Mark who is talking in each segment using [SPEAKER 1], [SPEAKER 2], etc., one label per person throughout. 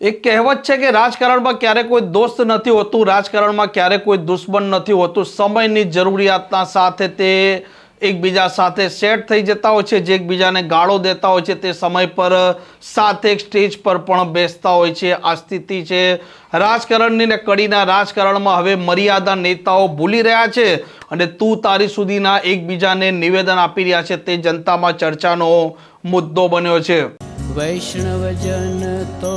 [SPEAKER 1] એક કહેવત છે કે રાજકારણમાં ક્યારે કોઈ દોસ્ત નથી હોતું, રાજકારણમાં ક્યારે કોઈ દુશ્મન નથી હોતું. સમયની જરૂરિયાતના સાથે તે એકબીજા સાથે સેટ થઈ જતા હોય છે, જે એકબીજાને ગાળો દેતા હોય છે, તે સમય પર સાથે સ્ટેજ પર પણ બેસતા હોય છે. આ સ્થિતિ છે રાજકારણની ને કડીના રાજકારણમાં હવે મર્યાદા નેતાઓ ભૂલી રહ્યા છે અને તું તારી સુધીના એકબીજાને નિવેદન આપી રહ્યા છે. તે જનતામાં ચર્ચાનો મુદ્દો બન્યો છે.
[SPEAKER 2] વૈષ્ણવજન તો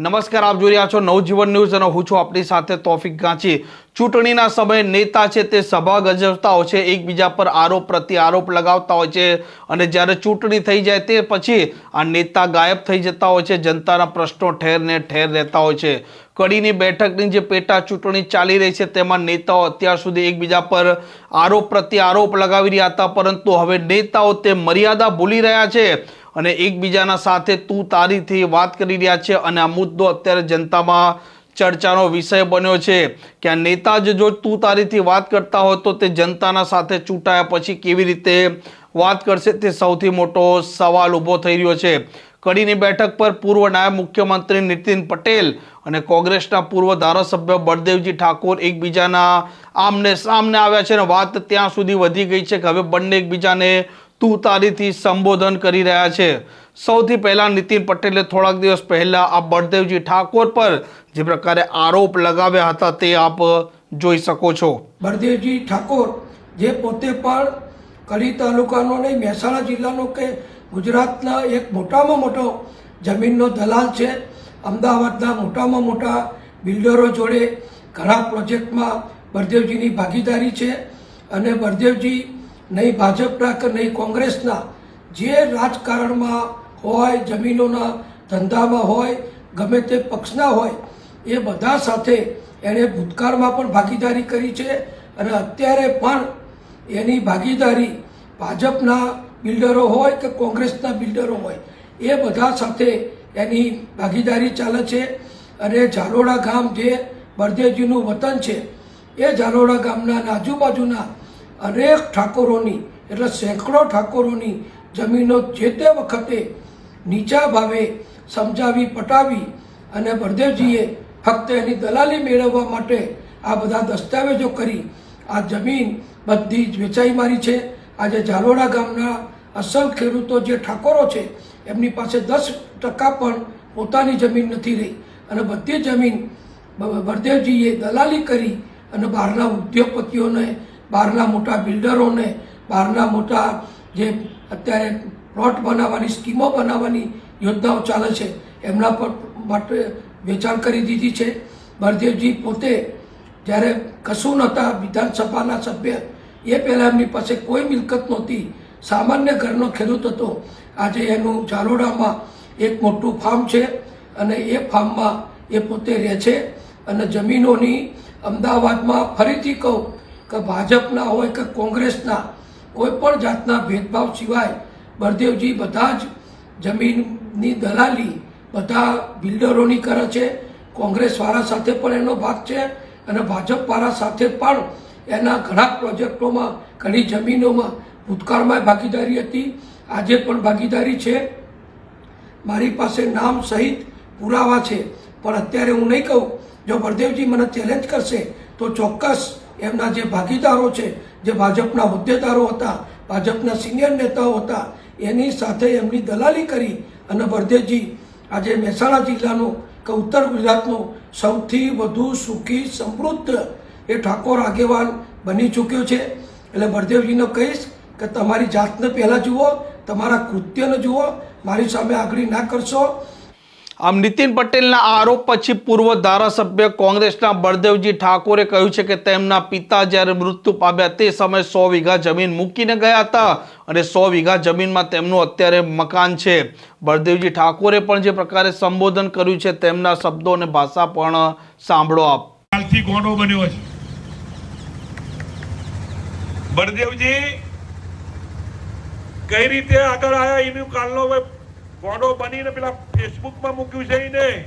[SPEAKER 1] નમસ્કાર, આપ જોઈ રહ્યા છો નવજીવન ન્યૂઝ અને હું છું આપણી સાથે તોફિક ગાંચી. ચૂંટણીના સમયે નેતા છે તે સભા ગજવતા હોય છે, એકબીજા પર આરોપ પ્રતિ આરોપ લગાવતા હોય છે અને જ્યારે ચૂંટણી થઈ જાય તે પછી આ નેતા ગાયબ થઈ જતા હોય છે, જનતાના પ્રશ્નો ઠેર ને ઠેર રહેતા હોય છે. કડીની બેઠકની જે પેટા ચૂંટણી ચાલી રહી છે તેમાં નેતાઓ અત્યાર સુધી એકબીજા પર આરોપ પ્રત્યે આરોપ લગાવી રહ્યા હતા, પરંતુ હવે નેતાઓ તે મર્યાદા ભૂલી રહ્યા છે. અને એકબીજાના સાથે તું તારીથી વાત કરી રહ્યા છે અને આ મુદ્દો અત્યારે જનતામાં ચર્ચાનો વિષય બન્યો છે કે આ નેતા જ જો તું તારીથી વાત કરતા હોય તો તે જનતાના સાથે ચૂંટાયા પછી કેવી રીતે વાત કરશે તે સૌથી મોટો સવાલ ઊભો થઈ રહ્યો છે. કડીની બેઠક પર પૂર્વ નાયબ મુખ્યમંત્રી નીતિન પટેલ અને કોંગ્રેસના પૂર્વ ધારાસભ્ય બળદેવજી ઠાકોર એકબીજાના આમને સામને આવ્યા છે અને વાત ત્યાં સુધી વધી ગઈ છે કે હવે બંને એકબીજાને તું તારીથી સંબોધન કરી રહ્યા છે. સૌથી પહેલા નીતિન પટેલે થોડાક દિવસ પહેલા આ બળદેવજી ઠાકોર પર જે પ્રકારે આરોપ લગાવ્યા હતા તે આપ જોઈ શકો છો.
[SPEAKER 3] બળદેવજી ઠાકોર જે પોતે પણ કડી તાલુકાનો નહીં, મહેસાણા જિલ્લાનો કે ગુજરાતના એક મોટામાં મોટો જમીનનો દલાલ છે. અમદાવાદના મોટામાં મોટા બિલ્ડરો જોડે ઘણા પ્રોજેક્ટમાં બળદેવજીની ભાગીદારી છે અને બળદેવજી નહીં ભાજપના કે નહીં કોંગ્રેસના, જે રાજકારણમાં હોય, જમીનોના ધંધામાં હોય, ગમે તે પક્ષના હોય, એ બધા સાથે એણે ભૂતકાળમાં પણ ભાગીદારી કરી છે અને અત્યારે પણ એની ભાગીદારી ભાજપના બિલ્ડરો હોય કે કોંગ્રેસના બિલ્ડરો હોય, એ બધા સાથે એની ભાગીદારી ચાલે છે. અને ઝાલોડા ગામ જે બળદેવજીનું વતન છે, એ ઝાલોડા ગામના આજુબાજુના અનેક ઠાકોરોની, એટલે સેંકડો ઠાકોરોની જમીનો જે તે વખતે નીચા ભાવે સમજાવી, પટાવી અને બળદેવજીએ ફક્ત એની દલાલી મેળવવા માટે આ બધા દસ્તાવેજો કરી આ જમીન બધી જ વેચાઈ મારી છે. આજે ઝાલોડા ગામના અસલ ખેડૂતો જે ઠાકોરો છે, એમની પાસે દસ ટકા પણ પોતાની જમીન નથી રહી. અને બધી જમીન બળદેવજીએ દલાલી કરી અને બહારના ઉદ્યોગપતિઓને બહારના મોટા બિલ્ડરોને, બહારના મોટા જે અત્યારે પ્લોટ બનાવવાની, સ્કીમો બનાવવાની યોજનાઓ ચાલે છે, એમના પર માટે વેચાણ કરી દીધી છે. બળદેવજી પોતે જ્યારે કશું નહોતા વિધાનસભાના સભ્ય, એ પહેલાં એમની પાસે કોઈ મિલકત નહોતી. સામાન્ય ઘરનો ખેડૂત હતો. આજે એનું ઝાલોડામાં એક મોટું ફાર્મ છે અને એ ફાર્મમાં એ પોતે રહે છે. અને જમીનોની અમદાવાદમાં ફરીથી કહું કે ભાજપના હોય કે કોંગ્રેસના, કોઈ પણ જાતના ભેદભાવ સિવાય બળદેવજી બધા જ જમીનની દલાલી, બધા બિલ્ડરોની કરે છે. કોંગ્રેસવાળા સાથે પણ એનો ભાગ છે અને ભાજપવાળા સાથે પણ એના ઘણા પ્રોજેક્ટોમાં, ઘણી જમીનોમાં ભૂતકાળમાં ભાગીદારી હતી. આજે પણ ભાગીદારી છે. મારી પાસે નામ સહિત પુરાવા છે. પણ અત્યારે હું નહીં કહું. જો બળદેવજી મને ચેલેન્જ કરશે, તો ચોક્કસ એમના જે ભાગીદારો છે, જે ભાજપના હોદ્દેદારો હતા, ભાજપના સિનિયર નેતાઓ હતા, એની સાથે એમની દલાલી કરી અને બળદેવજી, આજે મહેસાણા જિલ્લાનો કે ઉત્તર ગુજરાતનો સૌથી વધુ સુખી, સમૃદ્ધ એ ઠાકોર આગેવાન બની ચૂક્યો છે. એટલે બળદેવજીને કહીશ કે તમારી જાતને પહેલાં જુઓ, તમારા કૃત્યને જુઓ, મારી સામે આગળ ના કરશો.
[SPEAKER 1] આમ નીતિન પટેલના આરોપ પછી પૂર્વ ધારાસભ્ય કોંગ્રેસના બળદેવજી ઠાકોરે કહ્યું છે કે તેમના પિતા જ્યારે મૃત્યુ પામ્યા તે સમયે સો વીઘા જમીન મૂકીને ગયા હતા અને સો વીઘા જમીનમાં તેમનું અત્યારે મકાન છે. બળદેવજી ઠાકોરે પણ જે પ્રકારે સંબોધન કર્યું છે તેમના શબ્દો અને ભાષા પણ સાંભળો આપ.
[SPEAKER 4] બન્યો બળદેવજી, કઈ રીતે આગળ આયા? એનું કાલનો ગોંડો બનીને પેલા ફેસબુકમાં મૂક્યું છે એને.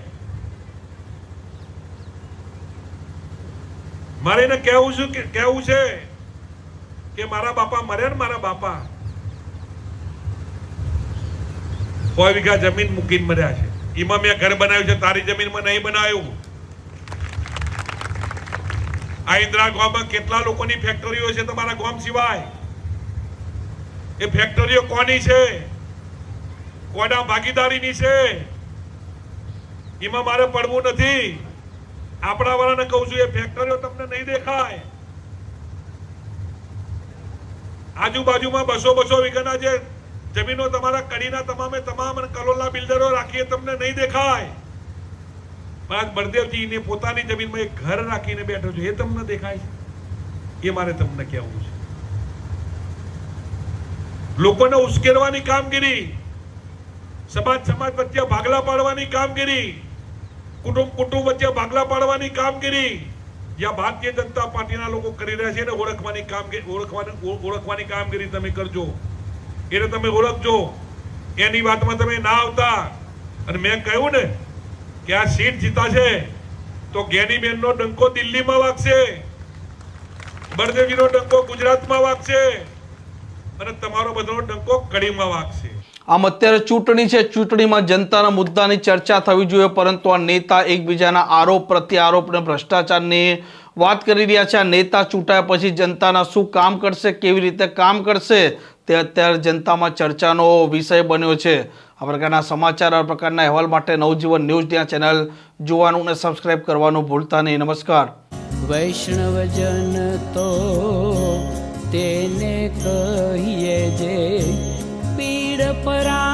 [SPEAKER 4] મારે એને કહેવું છું કે કહેવું છે કે મારા બાપા મર્યા ને મારા બાપા. સો વીઘા જમીન મૂકીને મર્યા છે. એમાં મેં ઘર બનાવ્યું છે, તારી જમીનમાં નહીં બનાવ્યું. આ ઇન્દ્રા ગામમાં કેટલા લોકોની ફેક્ટરીઓ છે તમારા ગામ સિવાય? એ ફેક્ટરીઓ કોની છે? કોના ભાગીદારીની છે. એમાં મારે પડવું નથી. આપણા વાળાને કહું છું, એ ફેક્ટરીઓ તમને નહીં દેખાય. આજુબાજુમાં બસો બસો વીઘાના જે જમીનો તમારા કડીના તમામે તમામ અને કલોલના બિલ્ડરો રાખીએ તમને નહીં દેખાય. આજ બળદેવજીને પોતાની જમીનમાં એક ઘર રાખીને બેઠો છે. એ તમને દેખાય એ મારે તમને કહેવું છે. લોકોને ઉશ્કેરવાની કામગીરી સમાજ સમાજ વચ્ચે ભાગલા પાડવાની કામગીરી, કુટુંબ કુટુંબ વચ્ચે ભાગલા પાડવાની કામગીરી, જ્યાં ભારતીય જનતા પાર્ટીના લોકો કરી રહ્યા છે એને ઓળખવાની કામગીરી ઓળખવાની ઓળખવાની કામગીરી તમે કરજો. એને તમે ઓળખજો. એની વાતમાં તમે ના આવતા. અને મેં કહ્યું ને કે આ સીટ જીતાશે તો જ્ઞાનીબેનનો ડંકો દિલ્હીમાં વાગશે. બળદેવજીનો ડંકો ગુજરાતમાં વાગશે. અને તમારો બધો ડંકો કડીમાં વાગશે.
[SPEAKER 1] આમ અત્યારે ચૂંટણી છે. ચૂંટણીમાં જનતાના મુદ્દાની ચર્ચા થવી જોઈએ, પરંતુ આ નેતા એકબીજાના આરોપ પ્રત્યારોપ અને ભ્રષ્ટાચારની વાત કરી રહ્યા છે. આ નેતા ચૂંટાયા પછી જનતાના શું કામ કરશે, કેવી રીતે કામ કરશે, તે અત્યારે જનતામાં ચર્ચાનો વિષય બન્યો છે. આ પ્રકારના સમાચાર, આ પ્રકારના અહેવાલ માટે નવજીવન ન્યૂઝ ત્યાં ચેનલ જોવાનું અને સબસ્ક્રાઈબ કરવાનું ભૂલતા નહીં. નમસ્કાર.
[SPEAKER 2] વૈષ્ણવજન તો તેને કહીએ જે પીડ પરા